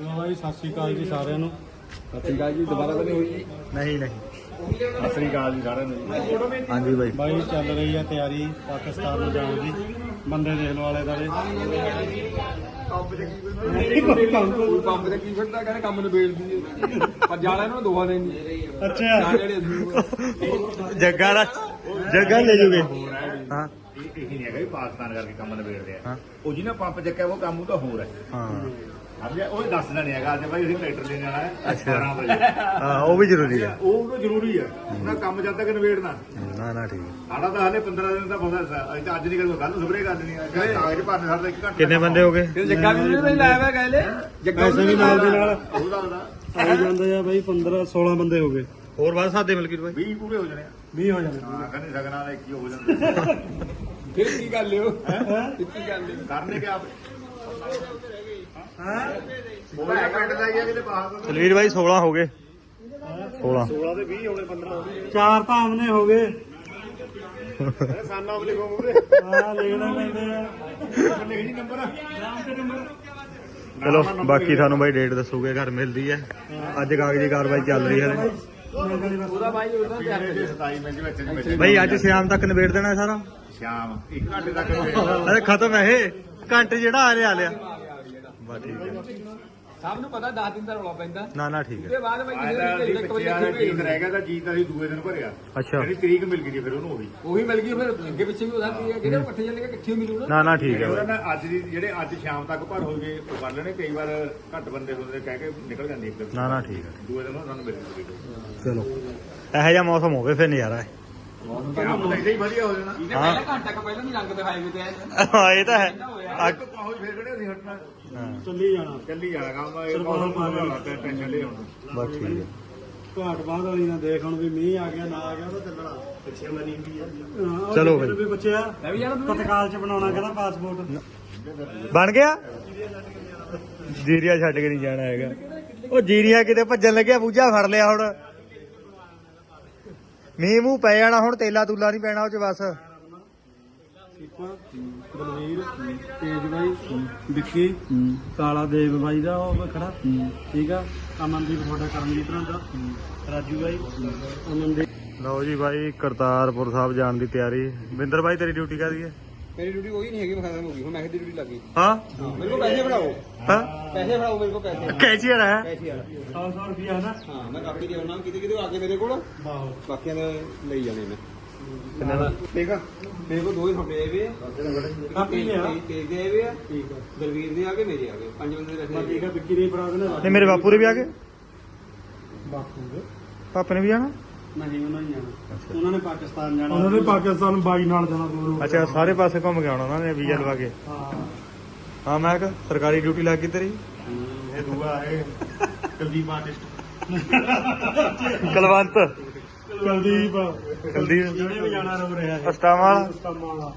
ਲੋ ਬਾਈ ਸਤਿ ਸ਼੍ਰੀ ਅਕਾਲ ਜੀ ਸਾਰਿਆਂ ਨੂੰ। ਸਤਿ ਸ਼੍ਰੀ ਅਕਾਲ ਜੀ ਦੁਬਾਰਾ ਤਾਂ ਨਹੀਂ ਹੋਈ ਜੀ? ਨਹੀਂ ਨਹੀਂ। ਸਤਿ ਸ਼੍ਰੀ ਅਕਾਲ ਜੀ ਸਾਰਿਆਂ ਨੂੰ ਜੀ। ਹਾਂਜੀ ਬਾਈ। ਬਾਈ ਚੱਲ ਰਹੀ ਹੈ ਤਿਆਰੀ ਪਾਕਿਸਤਾਨ ਨੂੰ ਜਾਣ ਦੀ। ਬੰਦੇ ਦੇਖ ਲੋ ਵਾਲੇ ਦਾਲੇ ਕੋਈ ਪੰਪ ਤੇ ਕੀ ਫਿਰਦਾ ਕਹਿੰਦੇ ਕੰਮ ਨਿਬੇੜ ਦਈਏ। ਪਰ ਜਾਣਾ ਇਹਨਾਂ ਨੂੰ ਦੋਹਾਂ ਨੇ ਨਹੀਂ। ਅੱਛਾ। ਚਾਰ ਜਿਹੜੇ ਅਸੀਂ ਜੱਗਾ ਦਾ ਜੱਗਾ ਲੈ ਜੂਗੇ। ਹਾਂ ਇਹ ਨਹੀਂ ਹੈਗਾ ਵੀ ਪਾਕਿਸਤਾਨ ਕਰਕੇ ਕੰਮ ਨਿਬੇੜਦੇ ਹਾਂ। ਆ ਉਹ ਜਿਹਨੇ ਪੰਪ ਚੱਕਿਆ ਉਹ ਕੰਮ ਤਾਂ ਹੋਰ ਹੈ। ਹਾਂ। ਸਮਝਿਆ ਉਹ ਦੱਸਦਾ ਨਹੀਂ ਹੈਗਾ ਅੱਜ ਭਾਈ ਅਸੀਂ ਟਰੈਕਟਰ ਲੈਣ ਜਾਣਾ ਹੈ ਅੱਛਾ। 12 ਵਜੇ। ਹਾਂ ਉਹ ਵੀ ਜ਼ਰੂਰੀ ਹੈ। ਉਹ ਤਾਂ ਜ਼ਰੂਰੀ ਹੈ। ਉਹਦਾ ਕੰਮ ਜਦ ਤੱਕ ਨਿਬੇੜਨਾ ਨਾ। ਨਾ ਠੀਕ ਸਾਡਾ ਤਾਂ ਹਲੇ 15 ਦਿਨ ਦਾ ਪ੍ਰੋਸੈਸ ਹੈ। ਅਸੀਂ ਤਾਂ ਅੱਜ ਨਹੀਂ ਕਰੂਗਾ ਕੱਲ ਨੂੰ ਸਪਰੇਅ ਕਰ ਦੇਣੀ ਹੈ। ਕਾਗਜ਼ ਭਰਨੇ ਸਾਡਾ ਇੱਕ ਘੰਟਾ ਕਿੰਨੇ ਬੰਦੇ ਹੋ ਗਏ? ਫਿਰ ਜੱਗਾ ਵੀ ਨਹੀਂ ਲਾਇਆ ਹੋਇਆ ਗਏ ਜੱਗਾ ਪੈਸੇ ਵੀ ਨਾਲ ਦੇ ਨਾਲ। ਉਹ ਦੱਸਦਾ। ਆਈ ਜਾਂਦੇ ਆ ਬਾਈ 15 16 ਬੰਦੇ ਹੋ ਗਏ। ਹੋਰ ਬਾਅਦ ਸਾਦੇ ਮਿਲ ਗਏ ਬਾਈ? 20 ਪੂਰੇ ਹੋ ਜਾਣੇ ਆ। 20 ਹੋ ਜਾਣੇ। ਹਾਂ ਕਹਿੰਦੇ ਸਗਨਾਂ ਦਾ ਇੱਕ ਹੀ ਹੋ ਜਾਂਦਾ। ਫਿਰ ਕੀ ਕਰ ਲਿਓ ਕੀ ਕਰ ਲਿਓ ਕਰਨੇ ਕਿ ਆਪ। ਹਾਂ ਉਹ ਪਿੰਡ ਦਾ ਹੀ ਹੈ ਕਿਤੇ ਬਾਹਰ ਦਾ ਤਲਵੀਰ ਬਾਈ 16 ਹੋ ਗਏ। 16 16 ਦੇ 20 ਹੋਣੇ 15 ਹੋ ਗਏ। ਚਾਰ ਤਾਂ ਆਮਨੇ ਹੋ ਗਏ। ਸਾਨਾ ਬਲੇ ਕੋਮਰੇ ਹਾਂ ਲੈਣਾ ਪੈਂਦੇ ਆ। ਕਿੰਨੇ ਜੀ ਨੰਬਰ ਚਲੋ ਬਾਕੀ ਤੁਹਾਨੂੰ ਬਾਈ ਡੇਟ ਦੱਸੋਗੇ ਘਰ ਮਿਲਦੀ ਹੈ। ਅੱਜ ਕਾਗਜ਼ੀ ਕਾਰਵਾਈ ਚੱਲ ਰਹੀ ਹੈ। ਉਹਦਾ ਭਾਈ ਉਹਦਾ ਤਿਆਰ ਕਰਿਓ। 27 ਮਿੰਟ ਵਿੱਚ ਵਿੱਚ ਬਾਈ ਅੱਜ ਸ਼ਾਮ ਤੱਕ ਨਿਬੇੜ ਦੇਣਾ ਸਾਰਾ? ਸ਼ਾਮ 1 ਘੰਟੇ ਤੱਕ ਅਰੇ ਖਤਮ ਹੈ ਇਹ। ਘੰਟੇ ਜਿਹੜਾ ਆ ਰਿਹਾ ਆ ਲਿਆ ਬਸ ਠੀਕ ਹੈ। ਸਭ ਨੂੰ ਪਤਾ 10 ਦਿਨ ਦਾ ਰੌਲਾ ਪੈਂਦਾ। ਨਾ ਨਾ ਠੀਕ ਤੇ ਹੈ ਬਾਅਦ ਵਿੱਚ ਆਇਆ ਕਿਸੇ ਸੀ ਨੂੰ ਇੱਕ ਵਜੇ ਦਾ ਜੀਤ ਭੇਜ ਰਹਿ ਗਿਆ ਤਾਂ ਜੀਤ ਅਸੀਂ ਦੂਏ ਦਿਨ ਭਰਿਆ। ਅੱਛਾ। ਜਿਹੜੀ ਤਰੀਕ ਮਿਲ ਗਈ ਜੀ ਫਿਰ ਉਹਨੂੰ ਉਹੀ ਉਹੀ ਮਿਲ ਗਈ ਫਿਰ ਅੱਗੇ ਪਿੱਛੇ ਵੀ ਉਹਦਾ ਕੀ ਹੈ। ਜਿਹੜੇ ਇਕੱਠੇ ਚੱਲੇ ਇਕੱਠੇ ਮਿਲੂ ਨਾ। ਨਾ ਨਾ ਠੀਕ ਹੈ। ਉਹਦਾ ਬਾਈ ਨਾ ਅੱਜ ਦੀ ਜਿਹੜੇ ਅੱਜ ਸ਼ਾਮ ਤੱਕ ਭਰ ਹੋ ਗਏ ਉਹ ਕਰ ਲੈਣੇ ਕਈ ਵਾਰ ਘੱਟ ਬੰਦੇ ਹੁੰਦੇ ਕਹਿ ਕੇ ਨਿਕਲ ਜਾਂਦੇ ਇੱਕ ਦਿਨ। ਨਾ ਨਾ ਠੀਕ ਹੈ। ਦੂਏ ਦਿਨ ਸਾਨੂੰ ਮਿਲ ਗਈ ਚਲੋ। ਇਹੋ ਜਿਹਾ ਮੌਸਮ ਹੋਵੇ ਫਿਰ ਨਜ਼ਾਰਾ ਹੈ। ਕਿਆ ਪਤਾ ਇਹਦਾ ਹੀ ਵਧੀਆ ਹੋ ਜਾਣਾ। ਇਹਦੇ ਹਾਂ। ਪਹਿਲਾਂ ਘੰਟਾ ਕ ਪਹਿਲਾਂ ਨਹੀਂ ਰੰਗ ਦਿਖਾਏ ਹੋਏ ਤੇ ਹਾਂ ਇਹ ਤਾਂ ਹੈ। ਅੱਜ ਤੋਂ ਪਾਹੋ ਫੇਰ ਕਿਹੜੇ ਅਸੀਂ ਹਟਣਾ। ਹਾਂ ਚੱਲੀ ਜਾਣਾ। ਚੱਲੀ ਜਾਣਾ ਕੰਮ ਇਹ ਸਰਪਾਲ ਮੌਸਮ ਪਾ ਨੂੰ ਲੈਣਾ। ਲੱਗਦਾ ਟੈਨਸ਼ਨ ਲੈ ਹੁਣ ਬਸ ਠੀਕ ਹੈ। ਘਾਟ ਬਾਅਦ ਵਾਲੀ ਨਾ ਦੇਖ ਹੁਣ ਵੀ ਮੀਂਹ ਆ ਗਿਆ ਨਾ ਆ ਗਿਆ ਤਾਂ ਚੱਲਣਾ। ਪਿੱਛੇ ਮਨੀ ਵੀ ਆ ਚਲੋ ਬਈ। ਵੀ ਬੱਚਿਆ ਮੈਂ ਵੀ ਜਾਣਾ ਤਤਕਾਲ ਚ ਬਣਾਉਣਾ ਕਹਿੰਦਾ ਪਾਸਪੋਰਟ ਬਣ ਗਿਆ? ਜੀਰੀਆ ਛੱਡ ਕੇ ਨਹੀਂ ਜਾਣਾ ਹੈਗਾ। ਉਹ ਜੀਰੀਆ ਕਿਤੇ ਭੱਜਣ ਲੱਗਿਆ ਬੂਝਾ ਫੜ ਲਿਆ ਹੁਣ। ਮੀਂਹ ਮੂੰਹ ਪੈ ਜਾਣਾ ਹੁਣ ਤੇਲਾ ਤੂਲਾ ਨਹੀਂ ਪੈਣਾ ਉਹ ਚ ਬਸ। ਸੀਪਾ ਬਲਵੀਰ ਤੇਜ ਬਾਈ ਵਿੱਕੀ ਕਾਲਾ ਦੇਵ ਬਾਈ ਦਾ ਉਹ ਖੜਾ। ਠੀਕ ਆ? ਅਮਨਦੀਪ ਤੁਹਾਡਾ ਕਰਮਜੀਤ ਨਾਲ ਦਾ। ਰਾਜੂ ਬਾਈ। ਅਮਨਦੀਪ ਲਓ ਜੀ ਬਾਈ ਕਰਤਾਰਪੁਰ ਸਾਹਿਬ ਜਾਣ ਦੀ ਤਿਆਰੀ। ਵਿੰਦਰ ਬਾਈ ਤੇਰੀ ਡਿਊਟੀ ਕਰਦੀ ਹੈ? ਮੇਰੀ ਡਿਊਟੀ ਉਹੀ ਨਹੀਂ ਹੈਗੀ ਖਤਮ ਹੋ ਗਈ ਹੁਣ ਮੈਂ ਦੀ ਡਿਊਟੀ ਲੱਗੀ ਹਾਂ? ਮੇਰੇ ਕੋਲ ਪੈਸੇ ਫੜਾਓ। ਹਾਂ? ਪੈਸੇ ਫੜਾਓ ਮੇਰੇ ਕੋਲ ਪੈਸੇ। ਕੈਚੀਅਰ ਹੈ? ਵਾਲਾ। 100 100 ਰੁਪਿਆ ਹੈ ਨਾ। ਹਾਂ ਮੈਂ ਕਾਪੀ ਦੇ ਆਉਣਾ ਕਿਤੇ ਕਿਤੇ ਆ ਕੇ ਮੇਰੇ ਕੋਲ। ਬਾਕੀਆਂ ਦੇ ਲਈ ਜਾਣੇ ਮੈਂ। ਕਿੰਨੇ ਦਾ? ਠੀਕ ਆ। ਮੇਰੇ ਕੋਲ ਦੋ ਹੀ ਤੁਹਾਡੇ ਆਏ ਵੇ ਆ। ਕਾਪੀ ਲਿਆ ਤੇਜ ਦੇ ਆਏ ਵੇ ਆ। ਠੀਕ ਆ। ਦਲਵੀਰ ਦੇ ਆ ਕੇ ਮੇਰੇ ਆ ਗਏ। ਪੰਜ ਬੰਦੇ ਦੇ ਮੈਂ ਪੈਸੇ ਠੀਕ ਆ ਵਿੱਕੀ ਦੇ ਫੜਾ ਦੇਣਾ ਨਹੀਂ ਮੇਰੇ ਬਾਪੂ ਦੇ ਵੀ ਆ ਗਏ? ਬਾਪੂ ਦੇ। ਪਾਪੇ ਨੇ ਵੀ ਜਾਣਾ? ਨਹੀਂ ਉਹਨਾਂ ਨੇ ਜਾਣਾ। ਉਹਨਾਂ ਨੇ ਪਾਕਿਸਤਾਨ ਜਾਣਾ। ਉਹਨਾਂ ਨੇ ਪਾਕਿਸਤਾਨ ਬਾਈ ਨਾਲ ਜਾਣਾ ਅੱਛਾ ਸਾਰੇ ਪਾਸੇ ਘੁੰਮ ਕੇ ਆਉਣਾ ਉਹਨਾਂ ਨੇ ਵੀਜ਼ਾ ਲਵਾ ਕੇ। ਹਾਂ। ਹਾਂ। ਮੈਂ ਕਿਹਾ ਸਰਕਾਰੀ ਡਿਊਟੀ ਲੱਗ ਗਈ ਤੇਰੀ? ਇਹ ਦੂਆ ਹੈ। ਕੁਲਦੀਪ ਆਰਟਿਸਟ। ਕਲਵੰਤ। ਕੁਲਦੀਪ। ਕੁਲਦੀਪ। ਜਿਹੜੇ ਵੀ ਜਾਣਾ ਰੋ ਰਿਹਾ ਹੈ ਵਾਲਾ? ਵਾਲਾ।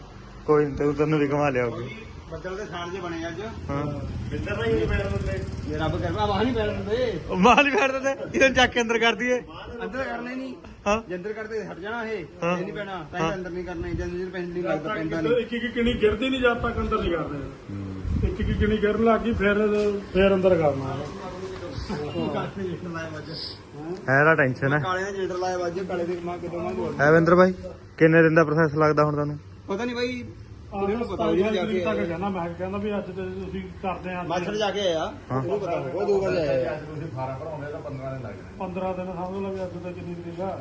ਕੋਈ ਨੀ, ਤੈਨੂੰ ਤੈਨੂੰ ਵੀ ਘੁਮਾ ਲਿਆਉਗੀ ਬੱਦਲ ਦੇ ਸਾਲ ਜੇ ਬਣੇ ਅੱਜ। ਹਾਂ। ਬਿੰਦਰ ਭਾਈ ਨਹੀਂ ਪੈਣ ਦਿੰਦੇ। ਇਹ ਰੱਬ ਕਰਵਾ ਬਾਹਰ ਨਹੀਂ ਪੈਣ ਦਿੰਦੇ। ਉਹ ਮਾਲ ਹੀ ਫੇਰ ਦਿੰਦੇ ਇਹਨੂੰ ਚੱਕ ਕੇ ਅੰਦਰ ਕਰ ਦਈਏ। ਅੰਦਰ ਕਰਨੇ ਨਹੀਂ। ਹਾਂ। ਜੇ ਅੰਦਰ ਕਰਦੇ ਹਟ ਜਾਣਾ ਇਹ। ਇਹ ਨਹੀਂ ਪੈਣਾ ਤਾਂ ਹਾਂ। ਇਹ ਅੰਦਰ ਨਹੀਂ ਕਰਨਾ ਜੇ ਅੰਦਰ ਪੈਣ ਨਹੀਂ ਲੱਗਦਾ ਪੈਂਦਾ ਨਹੀਂ। ਇੱਕ ਇੱਕ ਕਿਣੀ ਗਿਰਦੀ ਨਹੀਂ ਜਦ ਤੱਕ ਅੰਦਰ ਨਹੀਂ ਕਰਦੇ। ਇੱਕ ਇੱਕ ਕਿਣੀ ਗਿਰਨ ਲੱਗ ਗਈ ਫਿਰ ਫਿਰ ਅੰਦਰ ਕਰਨਾ। ਹੈ ਦਾ ਟੈਨਸ਼ਨ ਹੈ। ਕਾਲੇ ਨੇ ਜੇਟਰ ਲਾਇਆ ਵਾਜੇ ਕਾਲੇ ਦੇ ਮਾਂ ਕਿਦੋਂ ਮਾਂ ਬੋਲ ਹੈ ਵਿੰਦਰ ਭਾਈ ਕਿੰਨੇ ਦਿਨ ਦਾ ਪ੍ਰੋਸੈਸ ਲੱਗਦਾ ਹੁਣ ਤੁਹਾਨੂੰ? ਪਤਾ ਨਹੀਂ ਬਾਈ ਉਹਨੂੰ ਪਤਾ ਉਹਦੀ ਜਾ ਤਰੀਕ ਤੱਕ ਕੇ ਕਹਿੰਦਾ ਮੈਂ ਕਹਿੰਦਾ ਵੀ ਅੱਜ ਤੇ ਤੁਸੀਂ ਕਰਦੇ ਆ। ਮਾਛੜ ਜਾ ਕੇ ਆਇਆ ਹਾਂ। ਉਹਨੂੰ ਪਤਾ ਹੋਊਗਾ ਦੋ ਵਾਰ ਆਇਆ ਅੱਜ ਤੁਸੀਂ ਫਾਰਮ ਭਰਾਉਂਦੇ ਤਾਂ 15 ਦਿਨ ਲੱਗ ਜਾਣੇ 15 ਦਿਨ ਸਮਝ ਲਓ ਵੀ ਅੱਜ ਤੇ ਕਿੰਨੀ ਤਰੀਕ ਆ।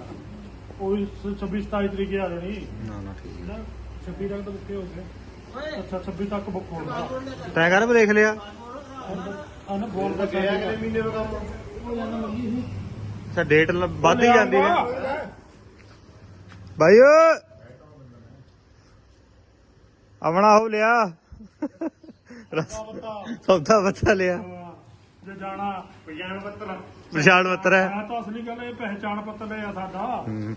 ਉਹ 26 27 ਤਰੀਕ ਆ ਜਾਣੀ। ਨਾ ਨਾ ਠੀਕ ਨਾ 26 ਤੱਕ ਤਾਂ ਬੁੱਕੇ ਹੋ ਗਏ। ਅੱਛਾ 26 ਤੱਕ ਬੁੱਕ ਹੋਣਾ ਤੈਂ ਕਰ ਵੀ ਦੇਖ ਲਿਆ? ਅਨ ਬੋਲ ਦਾ ਗਿਆ ਕਿੰਨੇ ਮਹੀਨੇ ਦਾ ਕੰਮ। ਅੱਛਾ ਡੇਟ ਵੱਧ ਹੀ ਜਾਂਦੀ ਹੈ। ਭਾਈ ਓਏ ਹੋ ਲਿਆ। ਸੌਦਾ ਬੱਚਾ ਲਿਆ। ਜੇ ਜਾਣਾ ਵਿਗਿਆਨ ਪੱਤਰ ਵਿਸ਼ਾਲ ਬੱਤਰ ਹੈ। ਤਾਂ ਅਸਲੀ ਗੱਲ ਇਹ ਪਹਿਚਾਣ ਪੱਤਰ ਹੈ ਸਾਡਾ ਹੂੰ।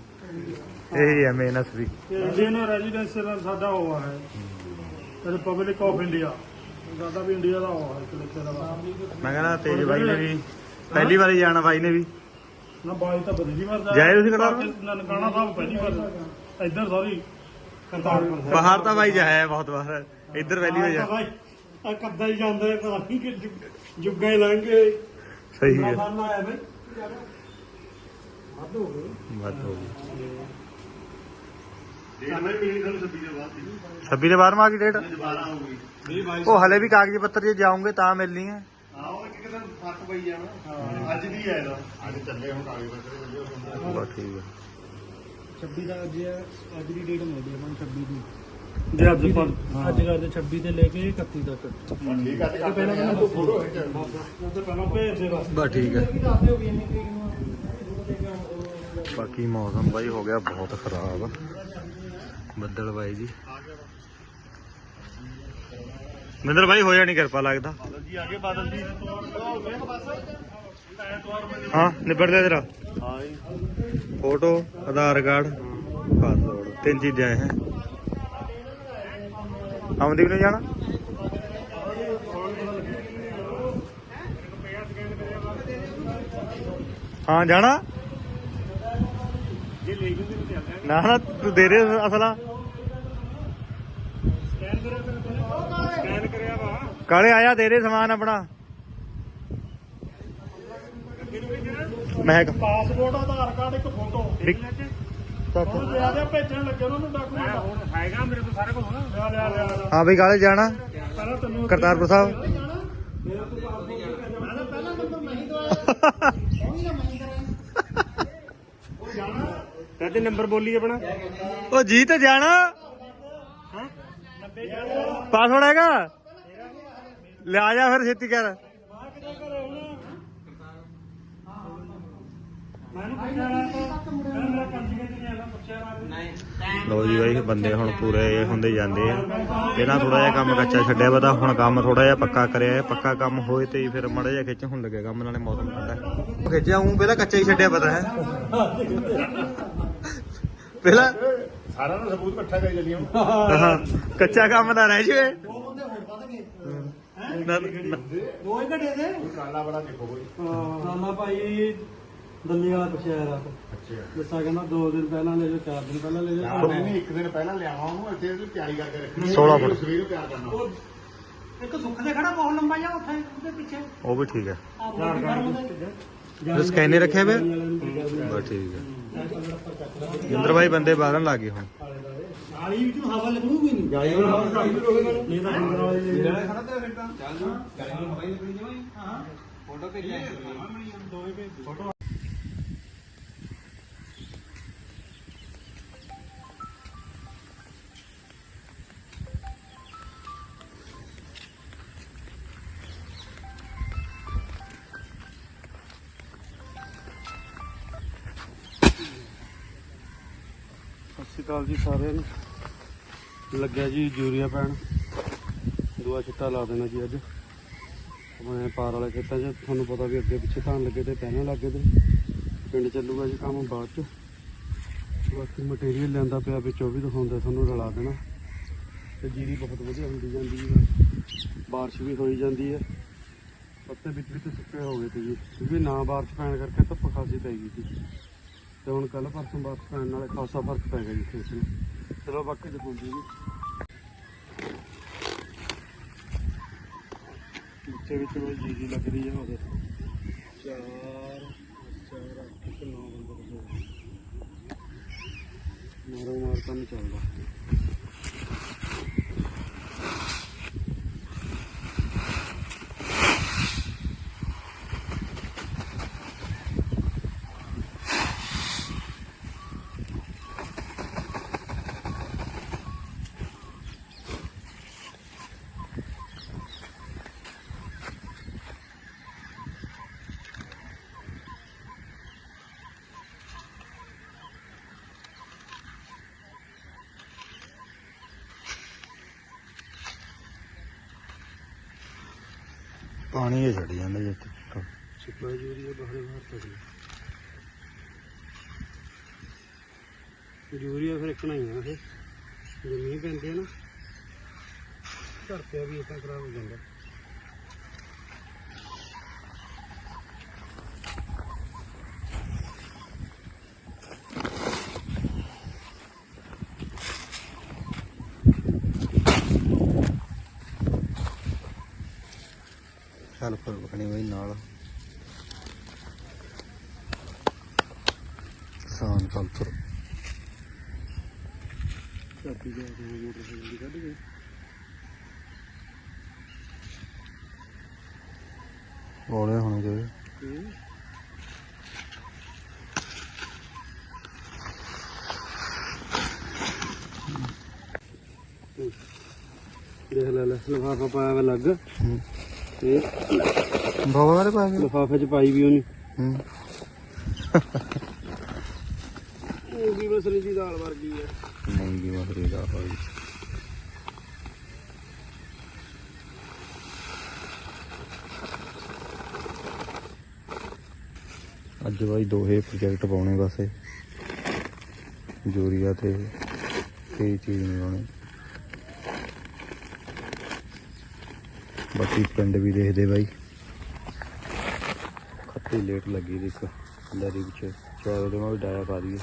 ਹੈ ਮੇਨ ਅਸਲੀ। ਇੰਡੀਅਨ ਰੈਜ਼ੀਡੈਂਸ਼ੀਅਲ ਸਾਡਾ ਉਹ ਹੈ ਰਿਪਬਲਿਕ ਆਫ ਇੰਡੀਆ ਸਾਡਾ ਵੀ ਇੰਡੀਆ ਦਾ ਉਹ ਹੈ ਮੈਂ ਕਹਿੰਦਾ ਤੇਜ ਬਾਈ ਨੇ ਵੀ ਪਹਿਲੀ ਵਾਰੀ ਜਾਣਾ ਬਾਈ ਨੇ ਵੀ। ਨਾ ਬਾਈ ਤਾਂ ਬਦਲੀ ਵਾਰ ਜਾ ਜਾਏ ਤੁਸੀਂ? ਪਾਕਿਸਤਾਨ, ਨਨਕਾਣਾ ਸਾਹਿਬ ਪਹਿਲੀ ਵਾਰ। ਇੱਧਰ ਸੌਰੀ ਕਰਤਾਰਪੁਰ। ਸਾਹਿਬ ਬਾਹਰ ਤਾਂ ਬਾਈ ਜਾਇਆ ਹੈ ਬਹੁਤ ਵਾਰ। ਇੱਧਰ ਪਹਿਲੀ ਵਾਰ ਜਾ ਬਾਈ ਆ ਕੱਦਾ ਹੀ ਜਾਂਦਾ ਹੈ ਪਤਾ ਨਹੀਂ ਕਿ ਜੁ- ਜੁੱਗਾ ਹੀ ਲੰਘ। ਗਏ ਸਹੀ ਹੈ। ਫਰਨਾ ਆਇਆ ਬਈ। ਵਾਧੂ ਹੋ ਗਏ। ਬਾਤ ਹੋ ਗਈ ਡੇਢ ਵਜੇ ਮਿਲੀ ਤੁਹਾਨੂੰ 26 ਦੇ ਬਾਅਦ ਦੀ। 26 ਦੇ ਬਾਅਦ ਮਾ ਕੀ ਡੇਟ ਦੁਬਾਰਾ ਆਊਗੀ ਨਹੀਂ ਬਾਈ ਉਹ ਹਲੇ ਵੀ ਕਾਗਜ਼ ਪੱਤਰ ਜੇ ਜਾਉਂਗੇ ਤਾਂ ਮਿਲਣੀ ਹੈ। ਇੱਕ ਇੱਕ ਦਿਨ ਫ਼ਰਕ ਪਈ ਜਾਣਾ ਅੱਜ ਦੀ ਹੈ ਇਹਦਾ। ਅੱਜ ਚੱਲੇ ਹੁਣ ਕਾਗਜ਼ ਪੱਤਰ ਚੱਲੇ ਹੁਣ ਬਸ ਠੀਕ ਹੈ 26 ਦਾ ਅੱਜ ਹੈ, ਅੱਜ ਦੀ ਡੇਟ ਮਿਲਦੀ ਹੈ ਮਨ 26 ਦੀ। ਜੇ ਅੱਜ ਪਰ ਅੱਜ ਕਰਦੇ 26 ਤੇ ਲੈ ਕੇ 31 ਤੱਕ। ਠੀਕ ਆ ਤੇ ਕਰ ਪਹਿਲਾਂ ਮੈਨੂੰ ਫੋਟੋ ਹੈ ਉਹ ਤੋਂ ਪਹਿਲਾਂ ਭੇਜ ਦੇ ਬਸ। ਬਸ ਠੀਕ ਹੈ ਦੱਸਦੇ ਹੋ ਵੀ ਇੰਨੀ ਤਰੀਕ ਨੂੰ ਬਾਕੀ ਮੌਸਮ ਬਾਈ ਹੋ ਗਿਆ ਬਹੁਤ ਖਰਾਬ। ਬੱਦਲ ਬਾਈ ਜੀ। ਮਿੰਦਰ ਬਾਈ ਹੋ ਜਾਣੀ ਕਿਰਪਾ ਲੱਗਦਾ। ਜੀ ਆਗੇ ਬਾਦਲ ਜੀ ਹਾਂ, ਨਿਬੜ ਲਿਆ ਤੇਰਾ ਹਾਂ ਫੋਟੋ, ਆਧਾਰ ਕਾਰਡ ਪਾਸਪੋਰਟ ਤਿੰਨ ਚੀਜ਼ਾਂ ਹੈ ਅਮਨਦੀਪ ਨੇ ਜਾਣਾ? ਹਾਂ, ਜਾਣਾ? ਨਾ ਨਾ, ਤੂੰ ਦੇ ਦੇ ਅਸਲਾ ਸਕੈਨ ਕਰਿਆ ਵਾ ਕਾਲੇ ਆਇਆ ਦੇ ਦੇ ਸਮਾਨ ਆਪਣਾ। ਮਹਿਕ। ਪਾਸਪੋਰਟ ਆਧਾਰ ਕਾਰਡ ਇੱਕ ਫੋਟੋ ਇੱਕ- ਚੱਕ। ਹੁਣ ਲਿਆ ਦੇ ਭੇਜਣ ਲੱਗੇ ਉਹਨਾਂ ਨੂੰ ਡਾਕੂਮੈਂਟ ਹੁਣ ਹੈਗਾ ਮੇਰੇ ਕੋਲ ਸਾਰਾ ਕੁਝ ਲਿਆ ਲਿਆ ਲਿਆ ਲਿਆ। ਹਾਂ ਬਈ ਕਾਲੇ ਜਾਣਾ? ਪਹਿਲਾਂ ਤੈਨੂੰ ਕਰਤਾਰਪੁਰ ਸਾਹਿਬ। ਪਹਿਲਾਂ ਨੰਬਰ ਮੈਂ ਹੀ ਦਵਾਇਆ ਕਹਤੇ ਨੰਬਰ ਬੋਲੀ ਆਪਣਾ। ਉਹ ਜੀ ਤੇ ਜਾਣਾ ਪਾਸਵਰਡ ਹੈਗਾ? ਲਿਆ ਜਾ ਫਿਰ ਛੇਤੀ ਕਰ। ਨਾ ਨਾ ਲੋ ਜੀ ਬਾਈ ਬੰਦੇ ਹੁਣ ਪੂਰੇ ਹੁੰਦੇ ਜਾਂਦੇ ਆ। ਇਹਨਾਂ ਥੋੜਾ ਜਿਹਾ ਕੰਮ ਕੱਚਾ ਛੱਡਿਆ ਪਤਾ ਹੁਣ ਕੰਮ ਥੋੜਾ ਜਿਹਾ ਪੱਕਾ ਕਰਿਆ ਪੱਕਾ ਕੰਮ ਹੋਏ ਤੇ ਹੀ ਫਿਰ ਮੜਾ ਜਿਹਾ ਖਿੱਚ ਹੁਣ ਲੱਗੇ ਕੰਮ ਨਾਲੇ ਮੌਸਮ ਠੰਡਾ ਖਿੱਚਿਆ ਹੂੰ ਪਹਿਲਾਂ ਕੱਚਾ ਹੀ ਛੱਡਿਆ ਪਤਾ ਹੈ। ਪਹਿਲਾਂ ਸਾਰਾ ਦਾ ਸਬੂਤ ਇਕੱਠਾ ਕਰੀ ਚੱਲੀ ਹੁਣ ਹਾਂ, ਕੱਚਾ ਕੰਮ ਨਾ ਰਹਿ ਜਵੇ ਨਾ- ਨਾ- ਦੋ ਹੀ ਘਟੇ ਦੇ ਕਾਲਾ ਬੜਾ ਦੇਖੋ ਕੋਈ ਨਾਨਾ ਭਾਈ ਦਿੱਲੀ ਵਾਲਾ ਪੁੱਛਿਆ ਰਾਤ ਅੱਛਾ। ਦੱਸਾ ਕਹਿੰਦਾ ਦੋ ਦਿਨ ਪਹਿਲਾਂ ਲੈ ਜਾਓ ਚਾਰ ਦਿਨ ਪਹਿਲਾਂ ਲੈ ਜਾਓ। ਮੈਂ ਨਹੀਂ ਇੱਕ ਦਿਨ ਪਹਿਲਾਂ ਲਿਆਵਾਂ ਉਹਨੂੰ ਇੱਥੇ ਇਹਦੀ ਤਿਆਰੀ ਕਰਕੇ ਰੱਖਣੀ 16 ਫੁੱਟ। ਸਵੇਰ ਨੂੰ ਤਿਆਰ ਕਰਨਾ। ਇੱਕ ਸੁੱਖ ਦੇ ਖੜਾ ਬਹੁਤ ਲੰਬਾ ਜਾ ਉੱਥੇ ਉਹਦੇ ਪਿੱਛੇ। ਉਹ ਵੀ ਠੀਕ ਹੈ। ਆਧਾਰ ਜੋ ਸਕੈਨਰ ਰੱਖਿਆ ਵੇ ਬਸ ਠੀਕ ਹੈ। ਜਿੰਦਰ ਭਾਈ ਬੰਦੇ ਬਾਹਰਨ ਲੱਗ ਗਏ ਹੁਣ। ਨਾਲੀ ਵਿੱਚ ਹਵਾ ਲੱਗੂਗੀ ਨਹੀਂ। ਜਾਈ ਹੁਣ ਹਵਾ ਹੋਵੇ ਨਹੀਂ ਤਾਂ ਅੰਦਰ ਵਾਲੇ ਦੇ ਖੜਾ ਤੇ ਫਿਰ ਤਾਂ। ਚੱਲ ਜਾ ਗਾੜੀ ਨੂੰ ਹਵਾਈ ਲੱਗੀ ਜਮਾਈ ਹਾਂ। ਫੋਟੋ ਭੇਜਿਆ ਸਤਿ ਸ਼੍ਰੀ ਅਕਾਲ ਜੀ ਸਾਰਿਆਂ ਨੂੰ। ਲੱਗਿਆ ਜੀ ਯੂਰੀਆ ਪੈਣ। ਦੂਆ ਛਿੱਟਾ ਲਾ ਦੇਣਾ ਜੀ ਅੱਜ। ਆਪਣੇ ਪਾਰ ਵਾਲੇ ਖੇਤਾਂ 'ਚ ਤੁਹਾਨੂੰ ਪਤਾ ਵੀ ਅੱਗੇ ਪਿੱਛੇ ਧਾਨ ਲੱਗੇ ਤੇ ਪਹਿਲਾਂ ਲੱਗੇ ਤੇ। ਪਿੰਡ ਚੱਲੂਗਾ ਜੀ ਕੰਮ ਬਾਅਦ 'ਚ। ਬਾਕੀ ਮਟੀਰੀਅਲ ਲੈਂਦਾ ਪਿਆ ਵਿੱਚ ਉਹ ਵੀ ਦਿਖਾਉਂਦਾ, ਤੁਹਾਨੂੰ ਰਲਾ ਦੇਣਾ। ਤੇ ਜੀਰੀ ਬਹੁਤ ਵਧੀਆ ਹੁੰਦੀ ਜਾਂਦੀ ਹੈ ਬਾਰਿਸ਼ ਵੀ ਹੋਈ ਜਾਂਦੀ ਹੈ। ਪੱਤੇ ਵਿੱਚ ਵਿੱਚ ਸੁੱਕੇ ਹੋ ਗਏ ਤੇ ਜੀ। ਕਿਉਂਕਿ ਨਾ ਬਾਰਿਸ਼ ਪੈਣ ਕਰਕੇ ਧੁੱਪ ਖਾਸੀ ਪੈ ਗਈ ਸੀ। ਤੇ ਹੁਣ ਕੱਲ ਪਰਸੋਂ ਬਾਅਦ ਪੈਣ ਨਾਲ ਖਾਸਾ ਫ਼ਰਕ ਪੈ ਗਿਆ ਜੀ ਖੇਤ ਨੂੰ ਚਲੋ ਬਾਕੀ ਦਿਖਾਉਂਦੇ ਜੀ ਵਿੱਚੇ ਵਿੱਚ ਕੋਈ ਜੀ ਜੀ ਲੱਗ ਰਹੀ ਹੈ ਉਹਦੇ ਚਾਰ ਚਾਰ, ਅੱਠ ਤੇ ਨੌ ਨੰਬਰ ਮਾਰੋ ਮਾਰ ਕੰਮ ਚੱਲਦਾ। ਪਾਣੀ ਇਹ ਛੱਡ ਜਾਂਦਾ ਜੀ। ਇੱਥੇ ਚਿੱਪਾ ਜੂਰੀਆ ਬਾਹਰ ਬਾਹਰ ਤੱਕ ਜੂਰੀਆ ਫਿਰ ਇੱਕਣਾ ਹੀ ਆ ਇਹ। ਜੇ ਮੀਂਹ ਪੈਂਦੇ ਆ ਨਾ ਘਰ ਪਿਆ ਵੀ ਇਦਾਂ ਖਰਾਬ ਹੋ ਜਾਂਦਾ। ਸਲਫਰ ਬਣੀ ਹੋਈ ਨਾਲ। ਕਿਸਾਨ ਸਲਫਰ ਚਾਬੀ ਦੇ ਮੋਟਰਸਾਈਕਲ ਦੀ ਕੱਢ ਕੇ। ਬੋਲੇ ਹੋਣੇ ਚਾਹੀਦੇ ਦੇਖ ਲੈ ਲੈ ਲਫਾਫਾ ਪਾਇਆ ਵਾ ਲੱਗ। ਤੇ ਬਾਬਾ ਪਾ ਗਏ ਲਫਾਫੇ ਚ ਪਾਈ ਵੀ ਉਹਨੇ। ਹੂੰ। ਉਹ ਵੀ ਮਸਰੀ ਦੀ ਦਾਲ ਵਰਗੀ ਆ। ਮੂੰਗੀ ਮਸਰੀ ਦਾ ਭਾਈ ਅੱਜ ਬਾਈ ਦੋਹੇ ਪ੍ਰੋਜੈਕਟ ਪਾਉਣੇ ਬਸ ਜੂਰੀਆ ਤੇ ਕਈ ਚੀਜ਼ ਨਹੀਂ ਪਾਉਣੀ। ਬਾਕੀ ਪਿੰਡ ਵੀ ਦੇਖਦੇ ਬਾਈ। ਖੱਤੀ ਲੇਟ ਲੱਗੀ ਦੀ ਇੱਕ। ਲਰੀ ਵਿੱਚ ਚਾਰ ਉਹਦੇ ਮੈਂ ਵੀ ਡਾਇਆ ਪਾ ਦਈਏ।